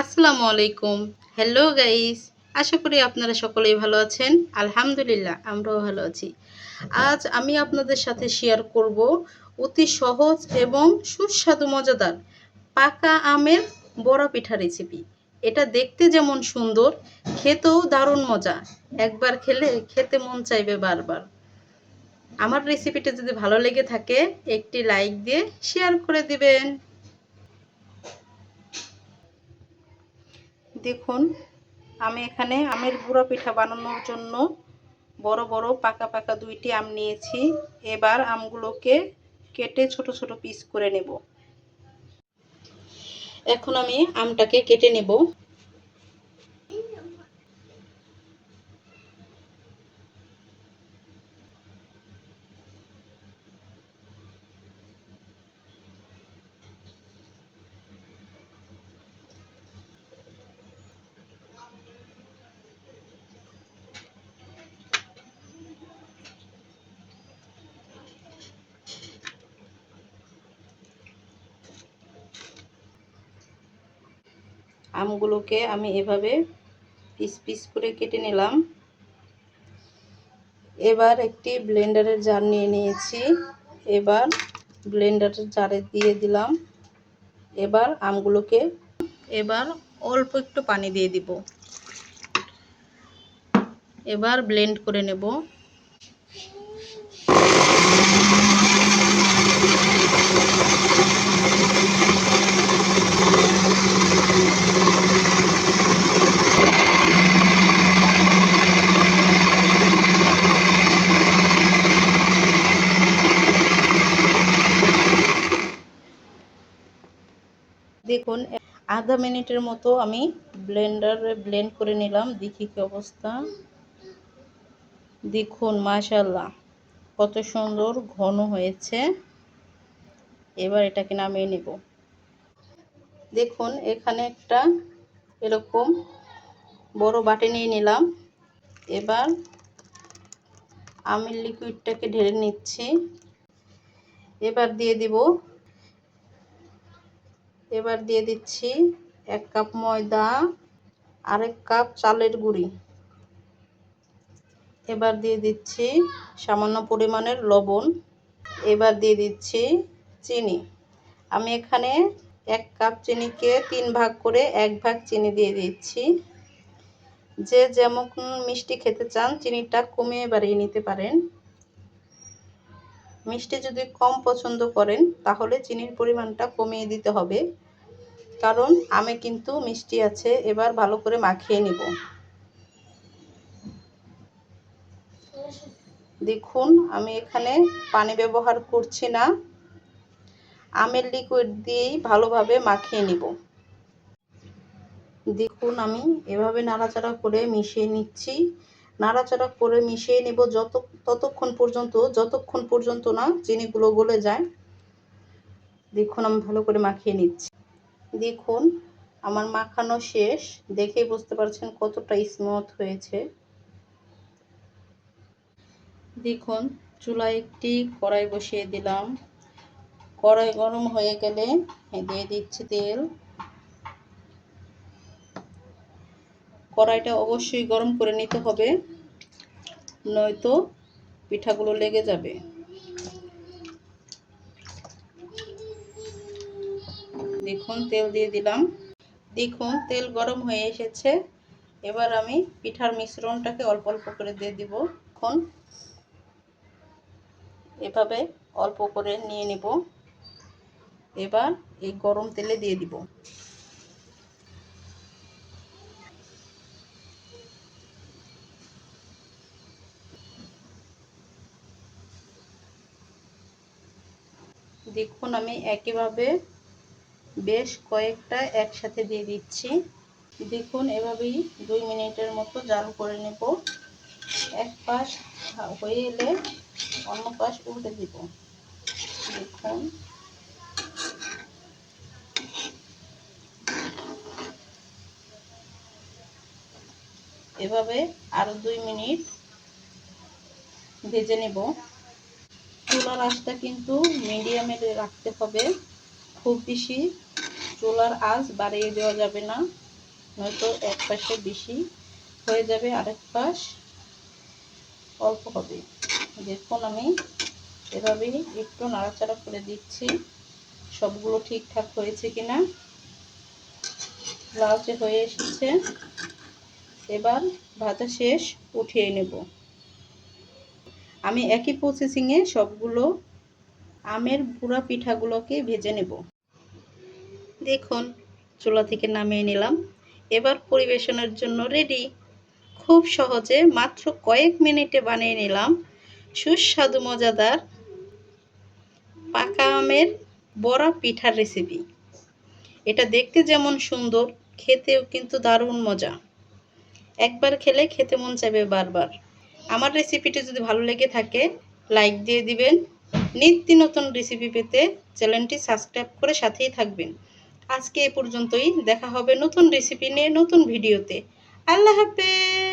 আসসালামু আলাইকুম hello guys আশা করি আপনারা সকলেই ভালো আছেন। আলহামদুলিল্লাহ, আমরাও ভালো আছি। আজ আমি আপনাদের সাথে শেয়ার করব অতি সহজ এবং সুস্বাদু মজাদার পাকা আমের বড়া পিঠা রেসিপি এটা দেখতে যেমন সুন্দর, খেতেও দারুণ মজা। একবার খেলে, খেতে মন চাইবে বারবার। আমার রেসিপিটা যদি ভালো লেগে থাকে, একটি লাইক দিয়ে শেয়ার করে দিবেন। দেখুন, আমি এখানে আমের গুঁড়া পিঠা বানানোর জন্য বড় বড় পাকা পাকা দুইটি আম নিয়েছি। এবার আমগুলোকে কেটে ছোট ছোট পিস করে নেব। এখন আমি আমটাকে কেটে নেব। আমগুলোকে আমি এভাবে পিস পিস করে কেটে নিলাম। এবার একটি ব্লেন্ডারের জার নিয়ে নিয়েছি। এবার ব্লেন্ডারের জারে দিয়ে দিলাম। এবার আমগুলোকে এবার অল্প একটু পানি দিয়ে দিব। এবার ব্লেন্ড করে নেব। দেখুন, আধা মিনিটের মতো আমি ব্লেন্ডারে ব্লেন্ড করে নিলাম। দেখি কি অবস্থা। দেখুন মাশাল্লাহ কত সুন্দর ঘন হয়েছে। এবার এটাকে নামিয়ে নেব। দেখুন, এখানে একটা এরকম বড় বাটি নিয়ে নিলাম। এবার আমের লিকুইডটাকে ঢেলে নিচ্ছি। এবার দিয়ে দিব এবার দিয়ে দিচ্ছি এক কাপ ময়দা, আরেক কাপ চালের গুঁড়ি। এবার দিয়ে দিচ্ছি সামান্য পরিমাণের লবণ, এবার দিয়ে দিচ্ছি চিনি। আমি এখানে এক কাপ চিনিকে তিন ভাগ করে এক ভাগ চিনি দিয়ে দিচ্ছি। যে যেমন মিষ্টি খেতে চান, চিনিটা কমিয়ে বাড়িয়ে নিতে পারেন। মিষ্টি যদি কম পছন্দ করেন, তাহলে চিনির পরিমাণটা কমিয়ে দিতে হবে। কারণ আমে কিন্তু মিষ্টি আছে, এবার ভালো করে মাখিয়ে নিব। দেখুন, আমি এখানে পানি ব্যবহার করছি না। আমের লিকুইড দিয়েই ভালোভাবে মাখিয়ে নিব। দেখুন, আমি এভাবে নাড়াচাড়া করে মিশিয়ে নিচ্ছি। নাড়াচাড়া করে মিশিয়ে নেব যত, ততক্ষণ পর্যন্ত, যতক্ষণ পর্যন্ত না চিনিগুলো গলে যায়। দেখুন, আমি ভালো করে মাখিয়ে নিচ্ছি। দেখুন আমার মাখানো শেষ। দেখেই বুঝতে পারছেন কতটা স্মুথ হয়েছে। দেখুন চুলায় একটি কড়াই বসিয়ে দিলাম। কড়াই গরম হয়ে গেলে দিয়ে দিচ্ছি তেল। কড়াইটা অবশ্যই গরম করে নিতে হবে, নয়তো পিঠাগুলো লেগে যাবে। দেখুন, তেল দিয়ে দিলাম। দেখুন, তেল গরম হয়ে এসেছে। এবার আমি পিঠার মিশ্রণটাকে অল্প অল্প করে দিয়ে দিব। এখন এভাবে অল্প করে নিয়ে নিব। এবার এই গরম তেলে দিয়ে দিব। দেখুন, আমি একইভাবে বেশ কয়েকটা একসাথে দিয়ে দিচ্ছি। দেখুন, এভাবেই দুই মিনিটের মতো জাল করে নেব। এক পাশ হয়ে এলে অন্য পাশ উল্টে দিব। দেখুন। এভাবে আরও দুই মিনিট ভেজে নেব। চুলার আঁচটা কিন্তু মিডিয়ামে রাখতে হবে। খুব বেশি চুলার আঁচ বাড়িয়ে দেওয়া যাবে না, নয়তো এক পাশে বেশি হয়ে যাবে, আরেক পাশ অল্প হবে। দেখুন আমি এভাবেই একটু নাড়াচাড়া করে দিচ্ছি। সবগুলো ঠিকঠাক হয়েছে কিনা? লালচে হয়ে এসেছে, এবার ভাজা শেষ, উঠিয়ে নেব। আমি একই প্রসেসিংয়ে সবগুলো আমের বুড়া পিঠাগুলোকে ভেজে নেব। দেখুন, চুলা থেকে নামিয়ে নিলাম। এবার পরিবেশনের জন্য রেডি খুব সহজে মাত্র কয়েক মিনিটে বানিয়ে নিলাম। সুস্বাদু, মজাদার পাকা আমের বড়া পিঠার রেসিপি এটা দেখতে যেমন সুন্দর, খেতেও কিন্তু দারুণ মজা। একবার খেলে খেতে মন চাইবে বারবার। আমার রেসিপিটি যদি ভালো লেগে থাকে লাইক দিয়ে দিবেন। নিত্য নতুন রেসিপি পেতে চ্যানেলটি সাবস্ক্রাইব করে সাথেই থাকবেন। আজকে এ পর্যন্তই। দেখা হবে নতুন রেসিপি নিয়ে নতুন ভিডিওতে আল্লাহ হাফেজ!